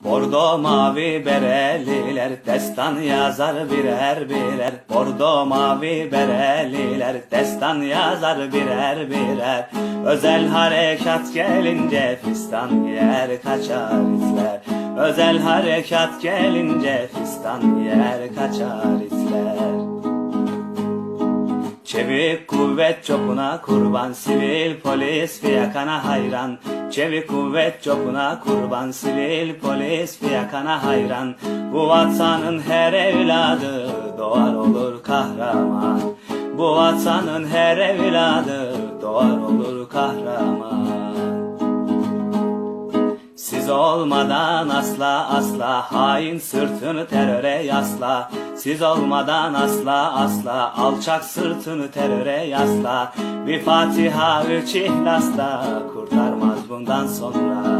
Bordo mavi bereliler destan yazar birer birer. Bordo mavi bereliler destan yazar birer birer. Özel harekat gelince fistan yer kaçar itler Özel harekat gelince fistan yer kaçar itler Çevik kuvvet çopuna kurban sivil polis fiyakana hayran Çevik kuvvet çopuna kurban sivil polis fiyakana hayran. Bu vatanın her evladı doğar olur kahraman. Bu vatanın her evladı doğar olur kahraman. Siz olmadan asla asla hain sırtını teröre yasla. Siz olmadan asla asla alçak sırtını teröre yasla. Bir Fatiha üç ihlasla bondad son